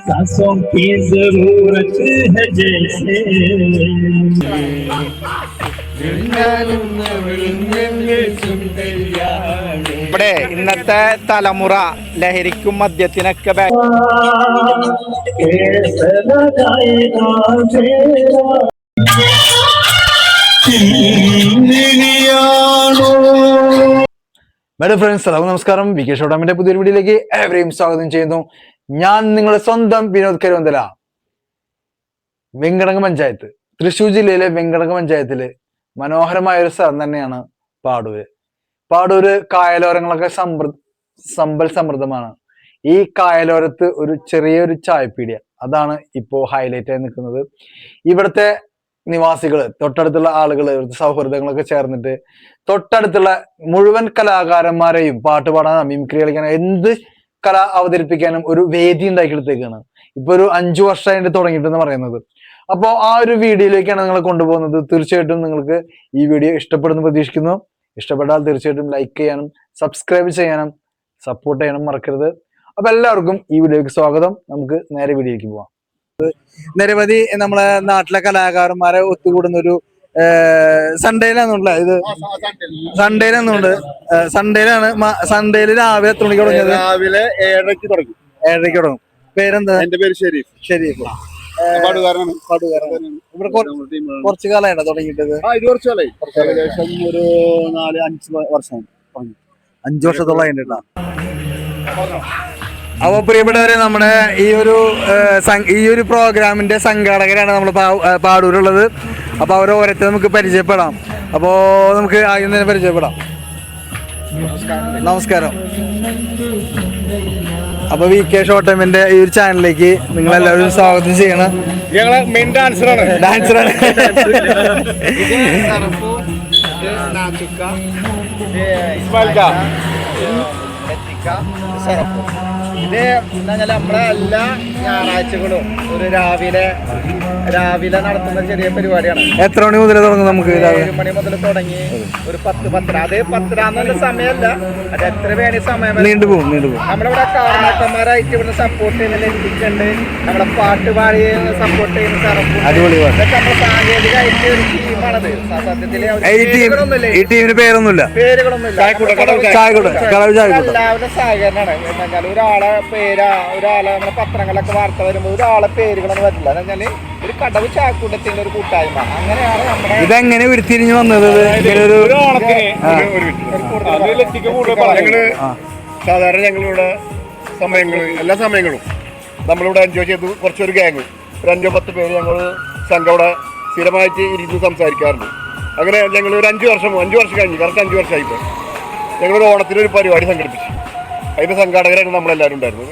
सांसों की जरूरत है जैसे ഇവിടെ ഇന്നത്തെ തലമുറ ലഹരിക്കും മദ്യത്തിനൊക്കെ ബേ- മേഡം ഫ്രണ്ട്സ് എല്ലാവർക്കും നമസ്കാരം. വി കെ ഷോഡാമിന്റെ പുതിയൊരു വീഡിയോയിലേക്ക് ഏവരെയും സ്വാഗതം ചെയ്യുന്നു. ഞാൻ നിങ്ങളുടെ സ്വന്തം വിനോദ് കരുവന്തല വെങ്കടങ്ങ് പഞ്ചായത്ത് തൃശ്ശൂർ ജില്ലയിലെ വെങ്കടങ്ങ് പഞ്ചായത്തിൽ മനോഹരമായ ഒരു സ്ഥലം തന്നെയാണ് പാടൂര്. പാടൂര് കായലോരങ്ങളൊക്കെ സമൃ സമ്പൽ സമൃദ്ധമാണ്. ഈ കായലോരത്ത് ഒരു ചെറിയൊരു ചായപ്പീടിയ അതാണ് ഇപ്പോ ഹൈലൈറ്റ് ആയി നിൽക്കുന്നത്. ഇവിടുത്തെ നിവാസികൾ തൊട്ടടുത്തുള്ള ഇവിടുത്തെ സൗഹൃദങ്ങളൊക്കെ ചേർന്നിട്ട് തൊട്ടടുത്തുള്ള മുഴുവൻ കലാകാരന്മാരെയും പാട്ട് പാടാൻ മിമിക്രി കളിക്കാനും എന്ത് കല അവതരിപ്പിക്കാനും ഒരു വേദി ഉണ്ടാക്കിയെടുത്തേക്കാണ്. ഇപ്പൊ ഒരു അഞ്ചു വർഷമായിട്ട് തുടങ്ങിയിട്ടെന്ന് പറയുന്നത്. അപ്പോ ആ ഒരു വീഡിയോയിലേക്കാണ് നിങ്ങളെ കൊണ്ടുപോകുന്നത്. തീർച്ചയായിട്ടും നിങ്ങൾക്ക് ഈ വീഡിയോ ഇഷ്ടപ്പെടുന്നു പ്രതീക്ഷിക്കുന്നു. ഇഷ്ടപ്പെട്ടാൽ തീർച്ചയായിട്ടും ലൈക്ക് ചെയ്യാനും സബ്സ്ക്രൈബ് ചെയ്യാനും സപ്പോർട്ട് ചെയ്യാനും മറക്കരുത്. അപ്പൊ എല്ലാവർക്കും ഈ വീഡിയോയ്ക്ക് സ്വാഗതം. നമുക്ക് നേരെ വീഡിയോയിലേക്ക് പോവാം. നിരവധി നമ്മളെ നാട്ടിലെ കലാകാരന്മാരെ ഒത്തുകൂടുന്ന ഒരു സൺഡേയിലാണുള്ള ഇത് സൺഡേയിലാണുണ്ട് സൺഡേയിലാണ് സൺഡേയിൽ രാവിലെ എത്ര മണിക്ക് തുടങ്ങിയത്? രാവിലെ ഏഴരയ്ക്ക് തുടങ്ങി. ഏഴരയ്ക്ക് തുടങ്ങും. പേരെന്താ? എന്റെ പേര് ഷെരീഫ്. ഷെരീഫ്. കുറച്ചു കാലമാണ് ഇവിടെ കൊ- കുറച്ച് കാലമായിട്ടോ തുടങ്ങിയിട്ടത്. ഏകദേശം ഒരു നാല് അഞ്ച് വർഷം അഞ്ചു വർഷത്തോളം ആയിട്ടാ. അപ്പൊ പ്രിയപ്പെട്ടവരെ നമ്മുടെ ഈ ഒരു ഈ ഒരു പ്രോഗ്രാമിന്റെ സംഘാടകരാണ് നമ്മൾ പാടൂരുള്ളത് അപ്പോൾ അവരെ ഓരോരുത്തർ നമുക്ക് പരിചയപ്പെടാം അപ്പോൾ നമുക്ക് ആദ്യം തന്നെ പരിചയപ്പെടാം നമസ്കാരം അപ്പൊ വി കെ ഷോട്ടമിന്റെ ഈ ഒരു ചാനലിലേക്ക് നിങ്ങൾ എല്ലാവരും സ്വാഗതം ചെയ്യണം ഞങ്ങളെ മെയിൻ ഡാൻസറാണ് ഡാൻസറാണ് ഇത് എന്താ നമ്മളെ എല്ലാ ഞായറാഴ്ചകളും ഒരു രാവിലെ രാവിലെ നടത്തുന്ന ചെറിയ പരിപാടിയാണ്. എത്ര മണി മുതൽ തുടങ്ങും നമുക്ക് ഏഴ് മണി മുതൽ തുടങ്ങി ഒരു പത്ത് പത്തര. അത് പത്തരാന്നുള്ള സമയമല്ല. അത് എത്ര വേണി സമയം നീണ്ടു പോകും നീണ്ടു പോകും. നമ്മളിവിടെ കാരണക്കന്മാരായിട്ട് ഇവിടെ സപ്പോർട്ട് ചെയ്യുന്ന എത്തിച്ചുണ്ട് നമ്മളെ പാട്ട് പാടി സപ്പോർട്ട് ചെയ്യുന്ന സാങ്കേതികമായിട്ട് ഒരു ടീമാണത്. സത്യത്തിൽ ഈ ടീമിന് പേരൊന്നുമില്ല. പേരുകളൊന്നുമില്ല. എല്ലാവരുടെ സഹകരണമാണ്. വെച്ചാൽ ഒരാളെ പേര് ഒരാളെ നമ്മുടെ പത്രങ്ങളിലൊക്കെ വാർത്ത വരുമ്പോൾ ഒരാളെ പേരുകളൊന്നും വരില്ല. എന്ന് വെച്ചാൽ ഒരു കടവ് ചാക്കൂട്ടത്തിന്റെ ഒരു കൂട്ടായ്മ. അങ്ങനെയാണ് നമ്മുടെ ഇതെങ്ങനെ ഉരുത്തിരിഞ്ഞു വന്നത് സാധാരണ ഞങ്ങളിവിടെ സമയങ്ങൾ എല്ലാ സമയങ്ങളും നമ്മളിവിടെ എൻജോയ് ചെയ്തു കുറച്ചൊരു ഗ്യാങ് ഒരു അഞ്ചോ പത്ത് പേര് ഞങ്ങൾ സംഘം ഇവിടെ സ്ഥിരമായിട്ട് ഇരുന്ന് സംസാരിക്കാറുണ്ട്. അങ്ങനെ ഞങ്ങൾ ഒരു അഞ്ച് വർഷം അഞ്ച് വർഷം കഴിഞ്ഞു കറക്റ്റ് അഞ്ച് വർഷമായിപ്പോൾ ഞങ്ങളൊരു ഓണത്തിന് ഒരു പരിപാടി സംഘടിപ്പിച്ചു. അതിന്റെ സംഘാടകരാണ് നമ്മളെല്ലാവരും ഉണ്ടായിരുന്നു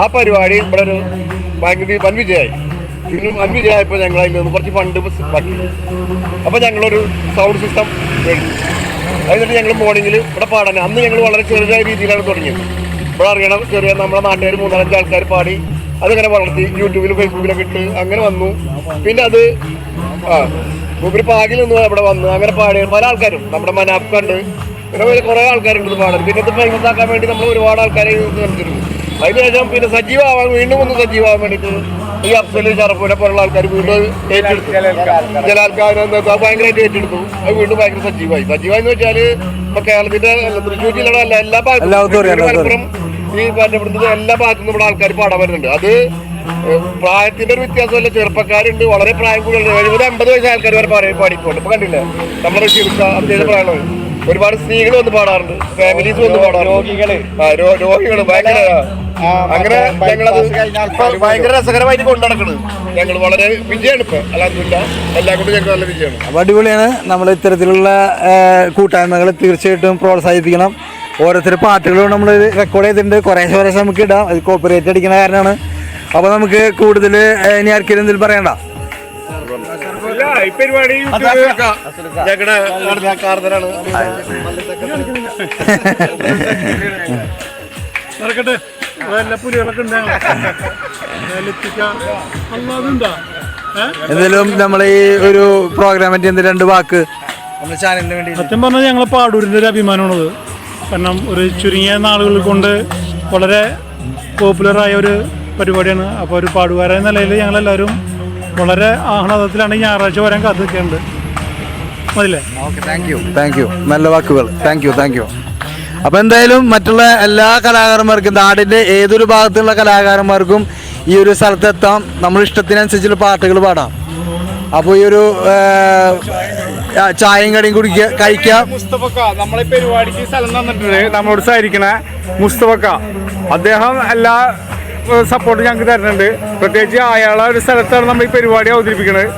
ആ പരിപാടി ഇവിടെ ഒരു ഭയങ്കര വൻ വിജയമായി. പിന്നെ വൻ വിജയമായപ്പോൾ ഞങ്ങൾ അതിൽ നിന്ന് കുറച്ച് ഫണ്ട് ബാക്കി. അപ്പോൾ ഞങ്ങളൊരു സൗണ്ട് സിസ്റ്റം വേണ്ടി അതിനിട്ട് ഞങ്ങൾ മോർണിംഗിൽ ഇവിടെ പാടാൻ. അന്ന് ഞങ്ങൾ വളരെ ചെറിയ രീതിയിലാണ് തുടങ്ങിയത്. ഇവിടെ അറിയണം ചെറിയ നമ്മുടെ നാട്ടുകാർ മൂന്നാലഞ്ച് ആൾക്കാർ പാടി അതിങ്ങനെ വളർത്തി യൂട്യൂബിലും ഫേസ്ബുക്കിലൊക്കെ ഇട്ട് അങ്ങനെ വന്നു. പിന്നെ അത് ആ മൂപ്പര് പാകിൽ നിന്ന് അവിടെ വന്നു അങ്ങനെ പാടിയ പല ആൾക്കാരും. നമ്മുടെ മനാഫ്ക്കുണ്ട് പിന്നെ കുറേ ആൾക്കാരുണ്ട് പാടാൻ പിന്നെ ഇത് ഫേമസ് ആക്കാൻ വേണ്ടി നമ്മൾ ഒരുപാട് ആൾക്കാരെ ഇത് കണ്ടിരുന്നു അതിനുശേഷം പിന്നെ സജീവമാവാൻ വീണ്ടും ഒന്ന് സജീവമാവാൻ വേണ്ടിയിട്ട് ഈ അഫ്സലി ഷറഫിനെ പോലുള്ള ആൾക്കാർ വീണ്ടും ഏറ്റെടുത്തു. ജലാൽക്കാരൻ ഭയങ്കരമായിട്ട് ഏറ്റെടുത്തു. അത് വീണ്ടും ഭയങ്കര സജീവമായി. സജീവമായി എന്ന് വെച്ചാൽ ഇപ്പൊ കേരളത്തിന്റെ തൃശ്ശൂർ ജില്ലയുടെ അല്ല എല്ലാ ഭാഗത്തും മലപ്പുറം ഈ ഇവിടുത്തെ എല്ലാ ഭാഗത്തും നമ്മുടെ ആൾക്കാർ പാടാൻ വരുന്നുണ്ട്. അത് പ്രായത്തിന്റെ ഒരു വ്യത്യാസമല്ല. ചെറുപ്പക്കാരുണ്ട് വളരെ പ്രായം കൂടുതലുണ്ട്. എഴുപത് അമ്പത് വയസ്സ് ആൾക്കാർ വരെ പാടി പാടിപ്പോണ്ട് ഇപ്പൊ കണ്ടില്ലേ? നമ്മുടെ ചികിത്സ അത്യാവശ്യം പ്രായമുള്ളത് ഒരുപാട് സ്ത്രീകൾ വന്ന് പാടാറുണ്ട്. ഫാമിലീസ് വന്ന് പാടാറുണ്ട്. രോഗികൾ രോഗികൾ ഭയങ്കര അങ്ങനെ ഞങ്ങളത് ഭയങ്കര രസകരമായിട്ട് കൊണ്ടു നടക്കണ് ഞങ്ങൾ വളരെ വിജയമാണ് ഇപ്പൊ. അല്ലാതില്ല എല്ലാം കൊണ്ടും ഞങ്ങൾ നല്ല വിജയമാണ് അപ്പൊ അടിപൊളിയാണ്. നമ്മൾ ഇത്തരത്തിലുള്ള കൂട്ടായ്മകൾ തീർച്ചയായിട്ടും പ്രോത്സാഹിപ്പിക്കണം. ഓരോരുത്തർ പാട്ടുകളും നമ്മൾ റെക്കോർഡ് ചെയ്തിട്ടുണ്ട്. കുറേശ്ശെ കുറേശ്ശെ നമുക്ക് ഇടാം. അത് കോപ്പറേറ്റ് അടിക്കുന്ന കാരണമാണ്. അപ്പോൾ നമുക്ക് കൂടുതൽ ഇനി ആർക്കെങ്കിലും എന്തെങ്കിലും പറയണ്ട? പരിപാടി ഞങ്ങളുടെ നടക്കട്ടെ. നല്ല പുലികളൊക്കെ ഉണ്ടാകും നമ്മൾ ഈ ഒരു പ്രോഗ്രാമിന്റെ എന്ത് രണ്ട് വാക്ക്? നമ്മുടെ ചാനലിന് വേണ്ടി സത്യം പറഞ്ഞാൽ ഞങ്ങൾ പാടൂരിന്റെ ഒരു അഭിമാനമാണത്. കാരണം ഒരു ചുരുങ്ങിയ നാളുകൾ കൊണ്ട് വളരെ പോപ്പുലറായ ഒരു പരിപാടിയാണ്. അപ്പോൾ ഒരു പാടുകാരായ നിലയിൽ ഞങ്ങളെല്ലാവരും വളരെ ആഹ്ലാദത്തിലാണ് ഞായറാഴ്ച വരാൻ കാത്തിരിക്കേണ്ടത് മതിയല്ലേ മതില്ലേ താങ്ക് യു താങ്ക് യു നല്ല വാക്കുകൾ. താങ്ക് യു താങ്ക് യു അപ്പൊ എന്തായാലും മറ്റുള്ള എല്ലാ കലാകാരന്മാർക്കും നാടിന്റെ ഏതൊരു ഭാഗത്തുള്ള കലാകാരന്മാർക്കും ഈ ഒരു സ്ഥലത്ത് നമ്മൾ ഇഷ്ടത്തിനനുസരിച്ചുള്ള പാട്ടുകൾ പാടാം. അപ്പോൾ ഈ ഒരു ചായയും കടിയും കുടിക്കുക കഴിക്കാം. മുസ്തഫക്ക നമ്മളെ പരിപാടിക്ക് സ്ഥലം തന്നിട്ടുണ്ട്. നമ്മളോട് സഹകരിക്കണ മുസ്തഫക്ക. അദ്ദേഹം എല്ലാ സപ്പോർട്ടും ഞങ്ങൾക്ക് തരുന്നുണ്ട്. പ്രത്യേകിച്ച് അയാളെ ഒരു സ്ഥലത്താണ് നമ്മൾ ഈ പരിപാടി അവതരിപ്പിക്കുന്നത്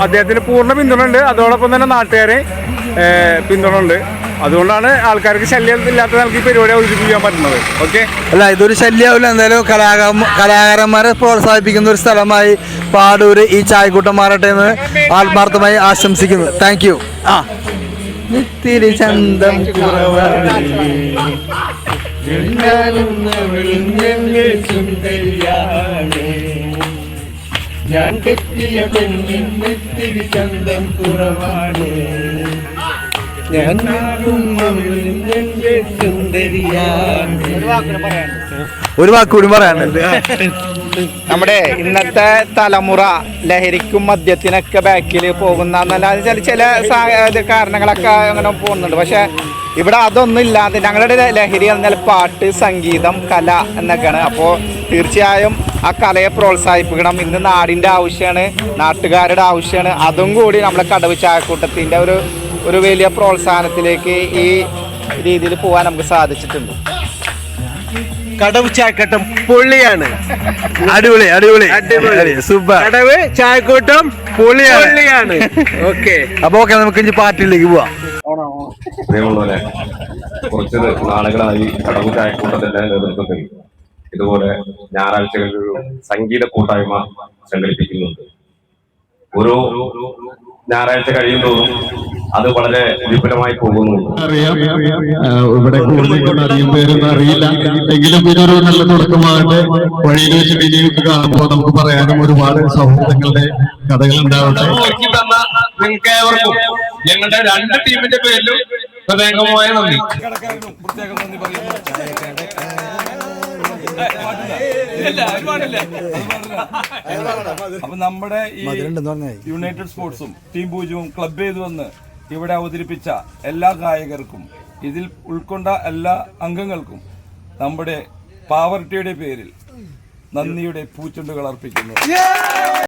അദ്ദേഹത്തിന് പൂർണ പിന്തുണ ഉണ്ട് അതോടൊപ്പം തന്നെ നാട്ടുകാരെ പിന്തുണ ഉണ്ട് അതുകൊണ്ടാണ് ആൾക്കാർക്ക് ശല്യം ഇല്ലാത്ത നമുക്ക് ഈ പരിപാടി അവതരിപ്പിക്കാൻ പറ്റുന്നത്. ഓക്കെ അല്ല ഇതൊരു ശല്യമാവില്ല എന്തായാലും കലാകാര കലാകാരന്മാരെ പ്രോത്സാഹിപ്പിക്കുന്ന ഒരു സ്ഥലമായി പാടൂര് ഈ ചായക്കൂട്ടം മാറട്ടെ എന്ന് ആത്മാർത്ഥമായി ആശംസിക്കുന്നു. താങ്ക് യു ആ. നിത്തിരി ചന്തം ഞാൻ കെട്ടിയ പെണ്ണിന്നെത്തിരി ചന്തം കുറവാണ് ഞാൻ സുന്ദരിയാണ് ഒരു വാക്കൂടി പറയാനുണ്ട് നമ്മുടെ ഇന്നത്തെ തലമുറ ലഹരിക്കും മദ്യത്തിനൊക്കെ ബാക്കിൽ പോകുന്ന എന്നല്ല ചില ചില കാരണങ്ങളൊക്കെ അങ്ങനെ പോകുന്നുണ്ട്. പക്ഷെ ഇവിടെ അതൊന്നും ഇല്ലാതെ ഞങ്ങളുടെ ലഹരി എന്നാൽ പാട്ട് സംഗീതം കല എന്നൊക്കെയാണ്. അപ്പോൾ തീർച്ചയായും ആ കലയെ പ്രോത്സാഹിപ്പിക്കണം. ഇന്ന് നാടിന്റെ ആവശ്യമാണ് നാട്ടുകാരുടെ ആവശ്യമാണ് അതും കൂടി നമ്മളെ കടവ് ചായക്കൂട്ടത്തിന്റെ ഒരു ഒരു വലിയ പ്രോത്സാഹനത്തിലേക്ക് ഈ രീതിയിൽ പോകാൻ നമുക്ക് സാധിച്ചിട്ടുണ്ട്. കടവ് ചായക്കട്ടം പൊള്ളിയാണ്. അടിപൊളി അടിപൊളി. അടിപൊളി. സൂപ്പർ. കടവ് ചായക്കൂട്ടം പൊള്ളിയാണ്. ഓക്കെ. അപ്പൊ ഓക്കെ നമുക്ക് ഇനി പാർട്ടിയിലേക്ക് പോവാം. പ്രിയമുള്ളവരെ കുറച്ച് നാളുകളായി കടവ് ചായക്കൂട്ടത്തിന്റെ നേതൃത്വത്തിൽ ഇതുപോലെ ഞായറാഴ്ചകളിൽ ഒരു സംഗീത കൂട്ടായ്മ സംഘടിപ്പിക്കുന്നുണ്ട്. ഓരോ ഞായറാഴ്ച കഴിയുമ്പോഴും അത് വളരെ വിപുലമായി പോകുന്നു. അറിയാം. ഇവിടെ കൂടുതൽ അറിയും പേരൊന്നും അറിയില്ല. എങ്കിലും ഇതൊരു നല്ല തുടക്കമാകട്ടെ. വഴിയിൽ വെച്ച് ഇനിയൊക്കെ കാണുമ്പോൾ നമുക്ക് പറയാനും ഒരുപാട് സൗഹൃദങ്ങളുടെ കഥകൾ ഉണ്ടാവട്ടെ. നിങ്ങൾക്ക് ഏവർക്കും ഞങ്ങളുടെ രണ്ട് ടീമിന്റെ പേരിലും ഹൃദയംഗമായ നന്ദി. അപ്പൊ നമ്മുടെ ഈ യുണൈറ്റഡ് സ്പോർട്സും ടീം പൂജ്യവും ക്ലബ് ചെയ്ത് വന്ന് ഇവിടെ അവതരിപ്പിച്ച എല്ലാ ഗായകർക്കും ഇതിൽ ഉൾക്കൊണ്ട എല്ലാ അംഗങ്ങൾക്കും നമ്മുടെ പാവർട്ടിയുടെ പേരിൽ നന്ദിയുടെ പൂച്ചുണ്ടുകൾ അർപ്പിക്കുന്നു.